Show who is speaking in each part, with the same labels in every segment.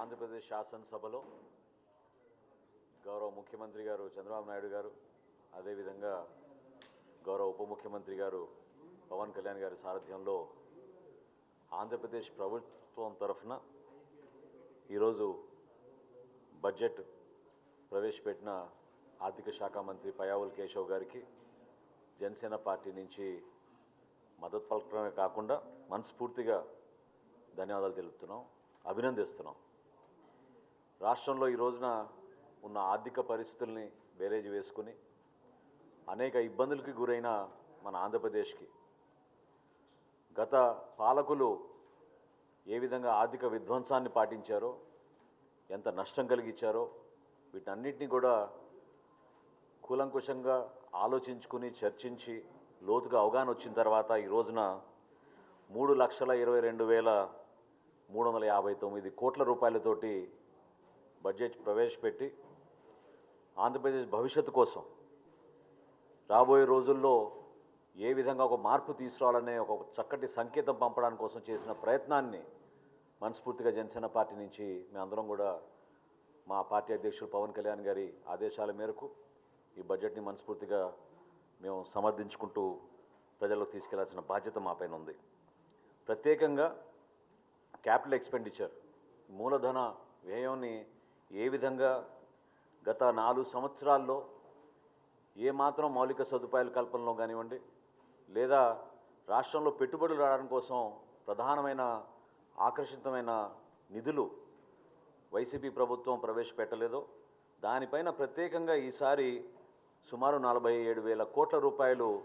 Speaker 1: ఆంధ్రప్రదేశ్ శాసనసభలో గౌరవ ముఖ్యమంత్రి గారు చంద్రబాబు నాయుడు గారు అదేవిధంగా గౌరవ ఉప ముఖ్యమంత్రి గారు పవన్ కళ్యాణ్ గారి సారథ్యంలో ఆంధ్రప్రదేశ్ ప్రభుత్వం తరఫున ఈరోజు బడ్జెట్ ప్రవేశపెట్టిన ఆర్థిక శాఖ మంత్రి పయావుల్ కేశవ్ గారికి జనసేన పార్టీ నుంచి మద్దతు పలకడమే కాకుండా మనస్ఫూర్తిగా ధన్యవాదాలు తెలుపుతున్నాం అభినందిస్తున్నాం. రాష్ట్రంలో ఈ రోజున ఉన్న ఆర్థిక పరిస్థితుల్ని బేరేజ్ వేసుకుని అనేక ఇబ్బందులకి గురైన మన ఆంధ్రప్రదేశ్కి గత పాలకులు ఏ విధంగా ఆర్థిక విధ్వంసాన్ని పాటించారో ఎంత నష్టం కలిగించారో వీటన్నిటిని కూడా కూలంకుషంగా ఆలోచించుకుని చర్చించి లోతుగా అవగాహన వచ్చిన తర్వాత ఈ రోజున మూడు లక్షల ఇరవై రెండు వేల మూడు వందల యాభై తొమ్మిది కోట్ల రూపాయలతోటి బడ్జెట్ ప్రవేశపెట్టి ఆంధ్రప్రదేశ్ భవిష్యత్తు కోసం రాబోయే రోజుల్లో ఏ విధంగా ఒక మార్పు తీసుకురావాలనే ఒక చక్కటి సంకేతం పంపడానికి కోసం చేసిన ప్రయత్నాన్ని మనస్ఫూర్తిగా జనసేన పార్టీ నుంచి మేమందరం కూడా మా పార్టీ అధ్యక్షులు పవన్ కళ్యాణ్ గారి ఆదేశాల మేరకు ఈ బడ్జెట్ని మనస్ఫూర్తిగా మేము సమర్థించుకుంటూ ప్రజల్లోకి తీసుకెళ్ళాల్సిన బాధ్యత మా పైన ఉంది. ప్రత్యేకంగా క్యాపిటల్ ఎక్స్పెండిచర్ మూలధన వ్యయాన్ని ఏ విధంగా గత నాలుగు సంవత్సరాల్లో ఏమాత్రం మౌలిక సదుపాయాల కల్పనలో కానివ్వండి లేదా రాష్ట్రంలో పెట్టుబడులు రావడం కోసం ప్రధానమైన ఆకర్షితమైన నిధులు వైసీపీ ప్రభుత్వం ప్రవేశపెట్టలేదో. దానిపైన ప్రత్యేకంగా ఈసారి సుమారు నలభై ఏడు వేల కోట్ల రూపాయలు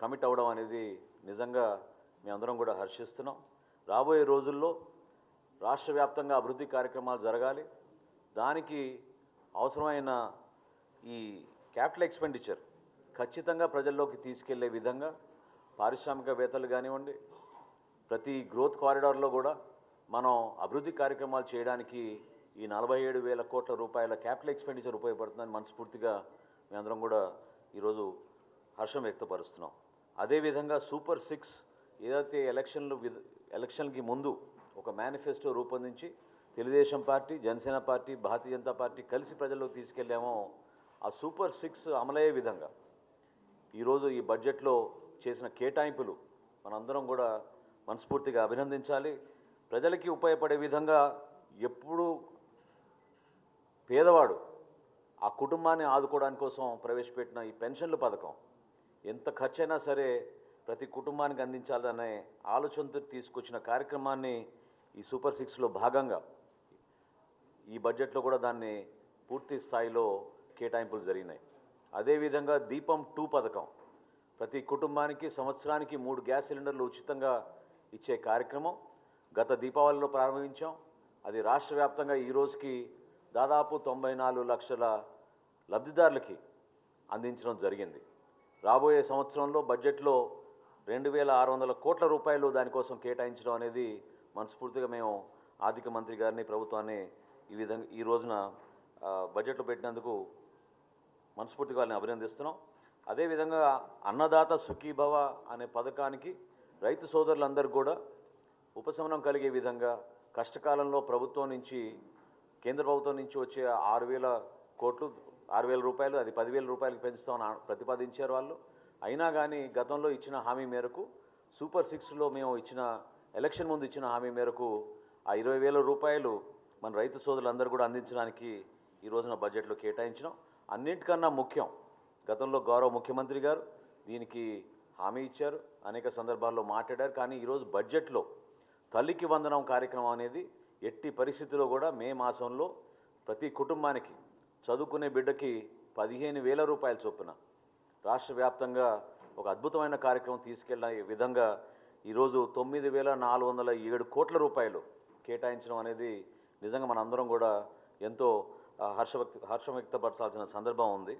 Speaker 1: కమిట్ అవ్వడం అనేది నిజంగా మేమందరం కూడా హర్షిస్తున్నాం. రాబోయే రోజుల్లో రాష్ట్ర వ్యాప్తంగా అభివృద్ధి కార్యక్రమాలు జరగాలి. దానికి అవసరమైన ఈ క్యాపిటల్ ఎక్స్పెండిచర్ ఖచ్చితంగా ప్రజల్లోకి తీసుకెళ్ళే విధంగా పారిశ్రామికవేత్తలు కానివ్వండి ప్రతి గ్రోత్ కారిడార్లో కూడా మనం అభివృద్ధి కార్యక్రమాలు చేయడానికి ఈ నలభై ఏడు వేల కోట్ల రూపాయల క్యాపిటల్ ఎక్స్పెండిచర్ ఉపయోగపడుతుందని మనస్ఫూర్తిగా మేమందరం కూడా ఈరోజు హర్షం వ్యక్తపరుస్తున్నాం. అదేవిధంగా సూపర్ సిక్స్ ఏదైతే ఎలక్షన్లు విధ ఎలక్షన్కి ముందు ఒక మేనిఫెస్టో రూపొందించి Telugu Desam party Janasena party Bharatiya Janata party కలిసి ప్రజల్లోకి తీసుకెళ్ళామో ఆ సూపర్ సిక్స్ అమలయ్యే విధంగా. ఈరోజు ఈ బడ్జెట్లో చేసిన కేటాయింపులు మనందరం కూడా మనస్ఫూర్తిగా అభినందించాలి. ప్రజలకి ఉపయోగపడే విధంగా ఎప్పుడు పేదవాడు ఆ కుటుంబాన్ని ఆదుకోవడానికి కోసం ప్రవేశపెట్టిన ఈ పెన్షన్ల పథకం ఎంత ఖర్చైనా సరే ప్రతి కుటుంబానికి అందించాలనే ఆలోచనతో తీసుకొచ్చిన కార్యక్రమాన్ని ఈ సూపర్ సిక్స్లో భాగంగా ఈ బడ్జెట్లో కూడా దాన్ని పూర్తి స్థాయిలో కేటాయింపులు జరిగినాయి. అదేవిధంగా దీపం టూ పథకం. ప్రతి కుటుంబానికి సంవత్సరానికి మూడు గ్యాస్ సిలిండర్లు ఉచితంగా ఇచ్చే కార్యక్రమం గత దీపావళిలో ప్రారంభించాం. అది రాష్ట్ర వ్యాప్తంగా ఈ రోజుకి దాదాపు తొంభై నాలుగు లక్షల లబ్ధిదారులకి అందించడం జరిగింది. రాబోయే సంవత్సరంలో బడ్జెట్లో రెండు వేల ఆరు వందల కోట్ల రూపాయలు దానికోసం కేటాయించడం అనేది మనస్ఫూర్తిగా మేము ఆర్థిక మంత్రి గారిని ప్రభుత్వాన్ని ఈ విధంగా ఈ రోజున బడ్జెట్లో పెట్టినందుకు మనస్ఫూర్తిగా వాళ్ళని అభినందిస్తున్నాం. అదేవిధంగా అన్నదాత సుఖీభవ అనే పథకానికి రైతు సోదరులందరూ కూడా ఉపశమనం కలిగే విధంగా కష్టకాలంలో ప్రభుత్వం నుంచి కేంద్ర ప్రభుత్వం నుంచి వచ్చే ఆరు వేల కోట్లు ఆరు వేల రూపాయలు అది పదివేల రూపాయలకు పెంచుతామని ప్రతిపాదించారు వాళ్ళు. అయినా కానీ గతంలో ఇచ్చిన హామీ మేరకు సూపర్ సిక్స్లో మేము ఇచ్చిన ఎలక్షన్ ముందు ఇచ్చిన హామీ మేరకు ఆ ఇరవై వేల రూపాయలు మన రైతు సోదరులందరూ కూడా అందించడానికి ఈ రోజున బడ్జెట్లో కేటాయించడం అన్నింటికన్నా ముఖ్యం గతంలో గౌరవ ముఖ్యమంత్రి గారు దీనికి హామీ ఇచ్చారు అనేక సందర్భాల్లో మాట్లాడారు. కానీ ఈరోజు బడ్జెట్లో తల్లికి వందనం కార్యక్రమం అనేది ఎట్టి పరిస్థితిలో కూడా మే మాసంలో ప్రతి కుటుంబానికి చదువుకునే బిడ్డకి పదిహేను వేల రూపాయల చొప్పున రాష్ట్ర వ్యాప్తంగా ఒక అద్భుతమైన కార్యక్రమం తీసుకెళ్ళే విధంగా ఈరోజు తొమ్మిది వేల నాలుగు వందల ఏడు కోట్ల రూపాయలు కేటాయించడం అనేది నిజంగా మనందరం కూడా ఎంతో ఆ, హర్ష హర్షం వ్యక్తపరచాల్సిన సందర్భం ఉంది.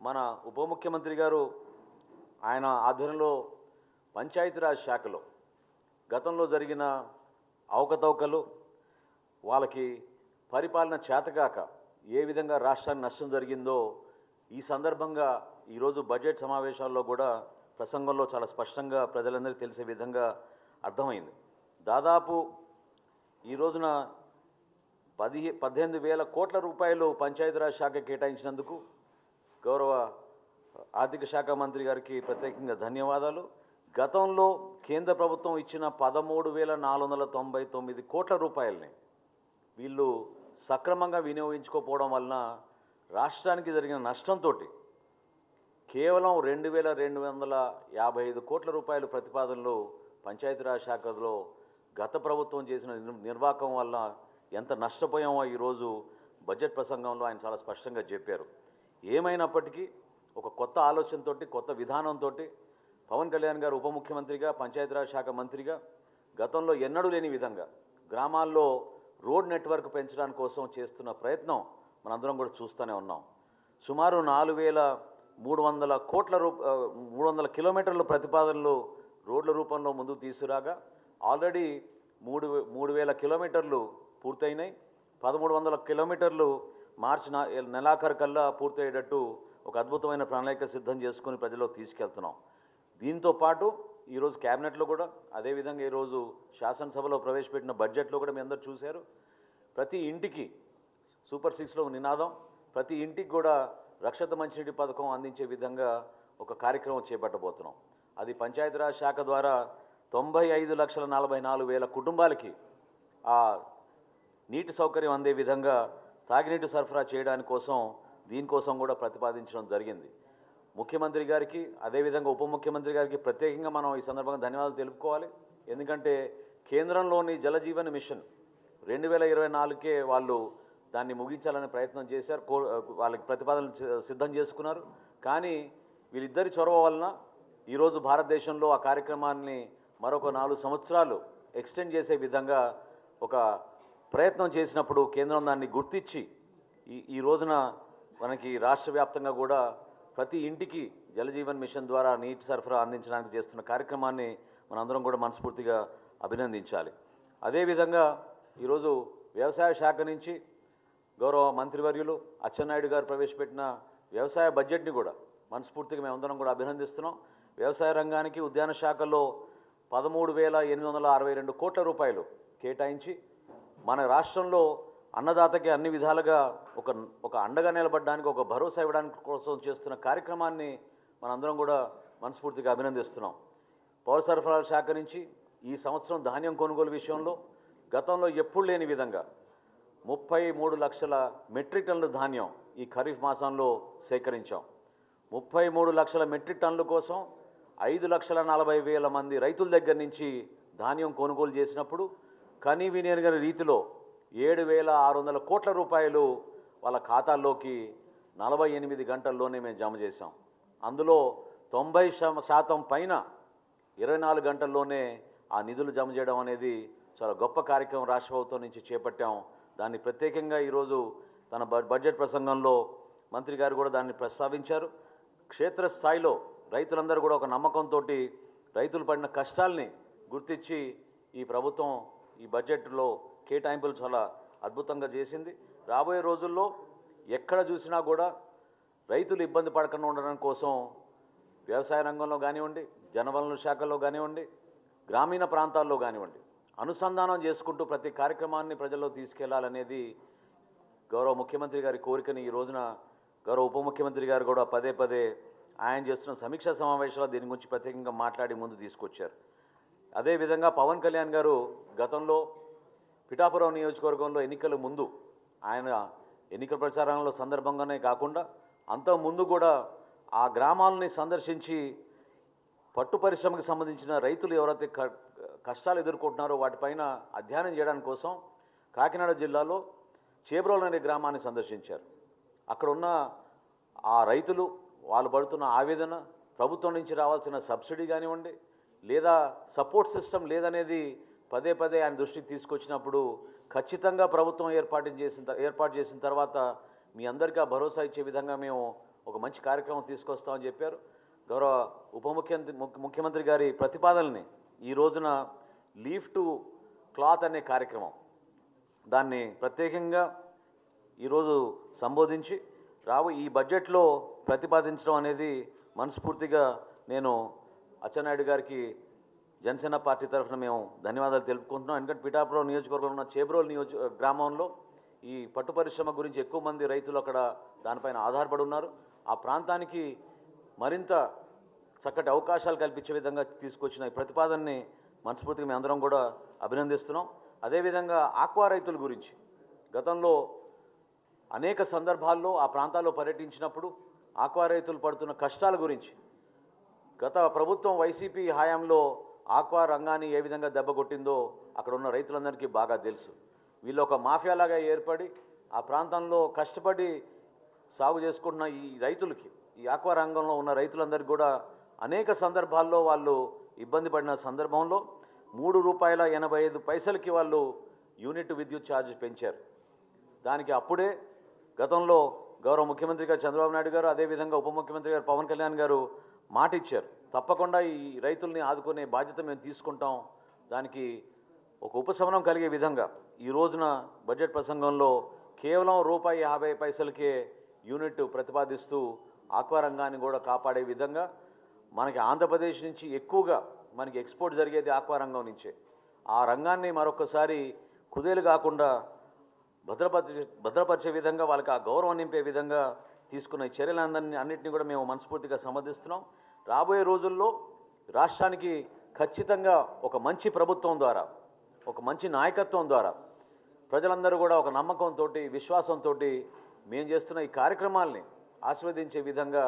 Speaker 1: మన ఉప ముఖ్యమంత్రి గారు ఆయన ఆధ్వర్యంలో పంచాయతీరాజ్ శాఖలో గతంలో జరిగిన అవకతవకలు వాళ్ళకి పరిపాలన చేతగాక ఏ విధంగా రాష్ట్రానికి నష్టం జరిగిందో ఈ సందర్భంగా ఈరోజు బడ్జెట్ సమావేశాల్లో కూడా ప్రసంగంలో చాలా స్పష్టంగా ప్రజలందరికీ తెలిసే విధంగా అర్థమైంది. దాదాపు ఈ రోజున పది పద్దెనిమిది వేల కోట్ల రూపాయలు పంచాయతీరాజ్ శాఖ కేటాయించినందుకు గౌరవ ఆర్థిక శాఖ మంత్రి గారికి ప్రత్యేకంగా ధన్యవాదాలు. గతంలో కేంద్ర ప్రభుత్వం ఇచ్చిన పదమూడు వేల నాలుగు వందల తొంభై తొమ్మిది కోట్ల రూపాయలని వీళ్ళు సక్రమంగా వినియోగించుకోకపోవడం వలన రాష్ట్రానికి జరిగిన నష్టంతో కేవలం రెండు వేల రెండు వందల యాభై ఐదు కోట్ల రూపాయల ప్రతిపాదనలు పంచాయతీరాజ్ శాఖలో గత ప్రభుత్వం చేసిన నిర్- నిర్వాహకం వల్ల ఎంత నష్టపోయామో ఈరోజు బడ్జెట్ ప్రసంగంలో ఆయన చాలా స్పష్టంగా చెప్పారు. ఏమైనప్పటికీ ఒక కొత్త ఆలోచనతోటి కొత్త విధానంతో పవన్ కళ్యాణ్ గారు ఉప ముఖ్యమంత్రిగా పంచాయతీరాజ్ శాఖ మంత్రిగా గతంలో ఎన్నడూ లేని విధంగా గ్రామాల్లో రోడ్ నెట్వర్క్ పెంచడానికి కోసం చేస్తున్న ప్రయత్నం మనందరం కూడా చూస్తూనే ఉన్నాం. సుమారు నాలుగు వేల మూడు వందల కోట్ల రూప మూడు వందల కిలోమీటర్ల ప్రతిపాదనలు రోడ్ల రూపంలో ముందుకు తీసుకురాగా ఆల్రెడీ మూడు వే- మూడు వేల కిలోమీటర్లు పూర్తయినాయి. పదమూడు వందల కిలోమీటర్లు మార్చి నెలాఖరు కల్లా పూర్తయ్యేటట్టు ఒక అద్భుతమైన ప్రణాళిక సిద్ధం చేసుకుని ప్రజల్లోకి తీసుకెళ్తున్నాం. దీంతో పాటు ఈరోజు క్యాబినెట్లో కూడా అదేవిధంగా ఈరోజు శాసనసభలో ప్రవేశపెట్టిన బడ్జెట్లో కూడా మీ అందరు చూశారు. ప్రతి ఇంటికి సూపర్ సిక్స్లో నినాదం ప్రతి ఇంటికి కూడా రక్షత మంచినీటి పథకం అందించే విధంగా ఒక కార్యక్రమం చేపట్టబోతున్నాం. అది పంచాయతీరాజ్ శాఖ ద్వారా తొంభై ఐదు లక్షల నలభై నాలుగు వేల కుటుంబాలకి ఆ నీటి సౌకర్యం అందే విధంగా తాగినీటి సరఫరా చేయడాని కోసం దీనికోసం కూడా ప్రతిపాదించడం జరిగింది. ముఖ్యమంత్రి గారికి అదేవిధంగా ఉప ముఖ్యమంత్రి గారికి ప్రత్యేకంగా మనం ఈ సందర్భంగా ధన్యవాదాలు తెలుపుకోవాలి. ఎందుకంటే కేంద్రంలోని జలజీవన్ మిషన్ రెండు వేల ఇరవై నాలుగుకే వాళ్ళు దాన్ని ముగించాలనే ప్రయత్నం చేశారు కో వాళ్ళకి ప్రతిపాదనలు సిద్ధం చేసుకున్నారు. కానీ వీళ్ళిద్దరి చొరవ వలన ఈరోజు భారతదేశంలో ఆ కార్యక్రమాన్ని మరొక నాలుగు సంవత్సరాలు ఎక్స్టెండ్ చేసే విధంగా ఒక ప్రయత్నం చేసినప్పుడు కేంద్రం దాన్ని గుర్తించి ఈ ఈ రోజున మనకి రాష్ట్ర వ్యాప్తంగా కూడా ప్రతి ఇంటికి జలజీవన్ మిషన్ ద్వారా నీటి సరఫరా అందించడానికి చేస్తున్న కార్యక్రమాన్ని మనందరం కూడా మనస్ఫూర్తిగా అభినందించాలి. అదేవిధంగా ఈరోజు వ్యవసాయ శాఖ నుంచి గౌరవ మంత్రివర్యులు అచ్చెన్నాయుడు గారు ప్రవేశపెట్టిన వ్యవసాయ బడ్జెట్ని కూడా మనస్ఫూర్తిగా మేమందరం కూడా అభినందిస్తున్నాం. వ్యవసాయ రంగానికి ఉద్యాన శాఖలో పదమూడు వేల ఎనిమిది వందల అరవై రెండు కోట్ల రూపాయలు కేటాయించి మన రాష్ట్రంలో అన్నదాతకి అన్ని విధాలుగా ఒక ఒక అండగా నిలబడడానికి ఒక భరోసా ఇవ్వడానికి కోసం చేస్తున్న కార్యక్రమాన్ని మనందరం కూడా మనస్ఫూర్తిగా అభినందిస్తున్నాం. పౌర సరఫరాల శాఖ నుంచి ఈ సంవత్సరం ధాన్యం కొనుగోలు విషయంలో గతంలో ఎప్పుడు లేని విధంగా ముప్పై మూడు లక్షల మెట్రిక్ టన్నుల ధాన్యం ఈ ఖరీఫ్ మాసంలో సేకరించాం. ముప్పై మూడు లక్షల మెట్రిక్ టన్నుల కోసం ఐదు లక్షల నలభై వేల మంది రైతుల దగ్గర నుంచి ధాన్యం కొనుగోలు చేసినప్పుడు కనీ వినియోగ రీతిలో ఏడు వేల ఆరు వందల కోట్ల రూపాయలు వాళ్ళ ఖాతాల్లోకి నలభై ఎనిమిది గంటల్లోనే మేము జమ చేశాం. అందులో తొంభై శాతం పైన ఇరవై నాలుగు గంటల్లోనే ఆ నిధులు జమ చేయడం అనేది చాలా గొప్ప కార్యక్రమం రాష్ట్ర ప్రభుత్వం నుంచి చేపట్టాం. దాన్ని ప్రత్యేకంగా ఈరోజు తన బడ్జెట్ ప్రసంగంలో మంత్రి గారు కూడా దాన్ని ప్రస్తావించారు. క్షేత్రస్థాయిలో రైతులందరూ కూడా ఒక నమ్మకంతో రైతులు పడిన కష్టాల్ని గుర్తించి ఈ ప్రభుత్వం ఈ బడ్జెట్లో కేటాయింపులు చాలా అద్భుతంగా చేసింది. రాబోయే రోజుల్లో ఎక్కడ చూసినా కూడా రైతులు ఇబ్బంది పడకుండా ఉండడం కోసం వ్యవసాయ రంగంలో కానివ్వండి జనవనరుల శాఖలో కానివ్వండి గ్రామీణ ప్రాంతాల్లో కానివ్వండి అనుసంధానం చేసుకుంటూ ప్రతి కార్యక్రమాన్ని ప్రజల్లో తీసుకెళ్ళాలనేది గౌరవ ముఖ్యమంత్రి గారి కోరికని ఈ రోజున గౌరవ ఉప ముఖ్యమంత్రి గారు కూడా పదే పదే ఆయన చేస్తున్న సమీక్షా సమావేశాల్లో దీని గురించి ప్రత్యేకంగా మాట్లాడి ముందు తీసుకొచ్చారు. అదేవిధంగా పవన్ కళ్యాణ్ గారు గతంలో పిఠాపురం నియోజకవర్గంలో ఎన్నికల ముందు ఆయన ఎన్నికల ప్రచారంలో సందర్భంగానే కాకుండా అంత ముందు కూడా ఆ గ్రామాలని సందర్శించి పట్టు పరిశ్రమకు సంబంధించిన రైతులు ఎవరైతే క- కష్టాలు ఎదుర్కొంటున్నారో వాటిపైన అధ్యయనం చేయడానికి కోసం కాకినాడ జిల్లాలో చేబ్రోల్ అనే గ్రామాన్ని సందర్శించారు. అక్కడ ఉన్న ఆ రైతులు వాళ్ళు పడుతున్న ఆవేదన ప్రభుత్వం నుంచి రావాల్సిన సబ్సిడీ కానివ్వండి లేదా సపోర్ట్ సిస్టమ్ లేదనేది పదే పదే ఆయన దృష్టికి తీసుకొచ్చినప్పుడు ఖచ్చితంగా ప్రభుత్వం ఏర్పాటు చేసిన త- ఏర్పాటు చేసిన తర్వాత మీ అందరికీ ఆ భరోసా ఇచ్చే విధంగా మేము ఒక మంచి కార్యక్రమం తీసుకొస్తామని చెప్పారు. గౌరవ ఉప ముఖ్యమంత్రి ముఖ్యమంత్రి గారి ప్రతిపాదనని ఈ రోజున లీఫ్ టు క్లాత్ అనే కార్యక్రమం దాన్ని ప్రత్యేకంగా ఈరోజు సంబోధించి రావు ఈ బడ్జెట్లో ప్రతిపాదించడం అనేది మనస్ఫూర్తిగా నేను అచ్చెన్నాయుడు గారికి జనసేన పార్టీ తరఫున మేము ధన్యవాదాలు తెలుపుకుంటున్నాం. ఎందుకంటే పిఠాపురం నియోజకవర్గంలో ఉన్న చేబ్రోల్ నియోజక గ్రామంలో ఈ పట్టు పరిశ్రమ గురించి ఎక్కువ మంది రైతులు అక్కడ దానిపైన ఆధారపడి ఉన్నారు. ఆ ప్రాంతానికి మరింత చక్కటి అవకాశాలు కల్పించే విధంగా తీసుకొచ్చిన ఈ ప్రతిపాదనని మనస్ఫూర్తిగా మేము అందరం కూడా అభినందిస్తున్నాం. అదేవిధంగా ఆక్వా రైతుల గురించి గతంలో అనేక సందర్భాల్లో ఆ ప్రాంతాల్లో పర్యటించినప్పుడు ఆక్వా రైతులు పడుతున్న కష్టాల గురించి గత ప్రభుత్వం వైసీపీ హయాంలో ఆక్వా రంగాన్ని ఏ విధంగా దెబ్బకొట్టిందో అక్కడ ఉన్న రైతులందరికీ బాగా తెలుసు. వీళ్ళు ఒక మాఫియాలాగా ఏర్పడి ఆ ప్రాంతంలో కష్టపడి సాగు చేసుకుంటున్న ఈ రైతులకి ఈ ఆక్వా రంగంలో ఉన్న రైతులందరికీ కూడా అనేక సందర్భాల్లో వాళ్ళు ఇబ్బంది పడిన సందర్భంలో మూడు రూపాయల ఎనభై ఐదు పైసలకి వాళ్ళు యూనిట్ విద్యుత్ ఛార్జ్ పెంచారు. దానికి అప్పుడే గతంలో గౌరవ ముఖ్యమంత్రి గారు చంద్రబాబు నాయుడు గారు అదేవిధంగా ఉప ముఖ్యమంత్రి గారు పవన్ కళ్యాణ్ గారు మాట ఇచ్చారు తప్పకుండా ఈ రైతుల్ని ఆదుకునే బాధ్యత మేము తీసుకుంటాం. దానికి ఒక ఉపశమనం కలిగే విధంగా ఈ రోజున బడ్జెట్ ప్రసంగంలో కేవలం రూపాయి యాభై పైసలకే యూనిట్ ప్రతిపాదిస్తూ ఆక్వా రంగాన్ని కూడా కాపాడే విధంగా మనకి ఆంధ్రప్రదేశ్ నుంచి ఎక్కువగా మనకి ఎక్స్పోర్ట్ జరిగేది ఆక్వా రంగం నుంచే. ఆ రంగాన్ని మరొకసారి కుదేలు కాకుండా భద్రపరిచే భద్రపరిచే విధంగా వాళ్ళకి ఆ గౌరవం నింపే విధంగా తీసుకున్న చర్యలందరినీ అన్నింటినీ కూడా మేము మనస్ఫూర్తిగా సమర్థిస్తున్నాం. రాబోయే రోజుల్లో రాష్ట్రానికి ఖచ్చితంగా ఒక మంచి ప్రభుత్వం ద్వారా ఒక మంచి నాయకత్వం ద్వారా ప్రజలందరూ కూడా ఒక నమ్మకంతో విశ్వాసంతో మేము చేస్తున్న ఈ కార్యక్రమాల్ని ఆస్వాదించే విధంగా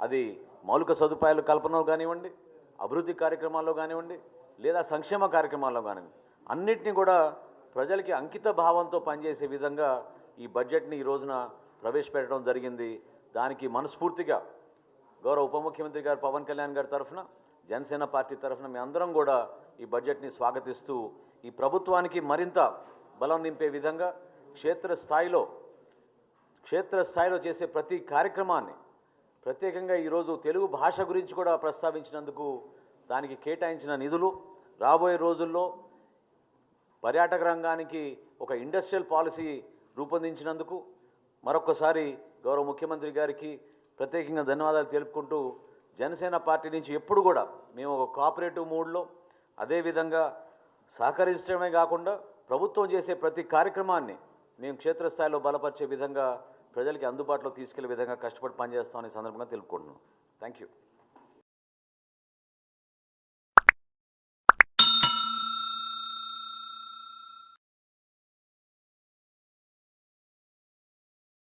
Speaker 1: అది మౌలిక సదుపాయాలు కల్పనలో కానివ్వండి అభివృద్ధి కార్యక్రమాల్లో కానివ్వండి లేదా సంక్షేమ కార్యక్రమాల్లో కానివ్వండి అన్నిటినీ కూడా ప్రజలకి అంకిత భావంతో పనిచేసే విధంగా ఈ బడ్జెట్ని ఈ రోజున ప్రవేశపెట్టడం జరిగింది. దానికి మనస్ఫూర్తిగా గౌరవ ఉప ముఖ్యమంత్రి గారు పవన్ కళ్యాణ్ గారి తరఫున జనసేన పార్టీ తరఫున మీ అందరం కూడా ఈ బడ్జెట్ని స్వాగతిస్తూ ఈ ప్రభుత్వానికి మరింత బలం నింపే విధంగా క్షేత్రస్థాయిలో క్షేత్రస్థాయిలో చేసే ప్రతి కార్యక్రమాన్ని ప్రత్యేకంగా ఈరోజు తెలుగు భాష గురించి కూడా ప్రస్తావించినందుకు దానికి కేటాయించిన నిధులు రాబోయే రోజుల్లో పర్యాటక రంగానికి ఒక ఇండస్ట్రియల్ పాలసీ రూపొందించినందుకు మరొకసారి గౌరవ ముఖ్యమంత్రి గారికి ప్రత్యేకంగా ధన్యవాదాలు తెలుపుకుంటూ జనసేన పార్టీ నుంచి ఎప్పుడు కూడా మేము ఒక కోఆపరేటివ్ మూడ్లో అదేవిధంగా సహకరించడమే కాకుండా ప్రభుత్వం చేసే ప్రతి కార్యక్రమాన్ని మేము క్షేత్రస్థాయిలో బలపరిచే విధంగా ప్రజలకి అందుబాటులో తీసుకెళ్ళే విధంగా కష్టపడి పనిచేస్తామనే సందర్భంగా తెలుపుకుంటున్నాం. Thank you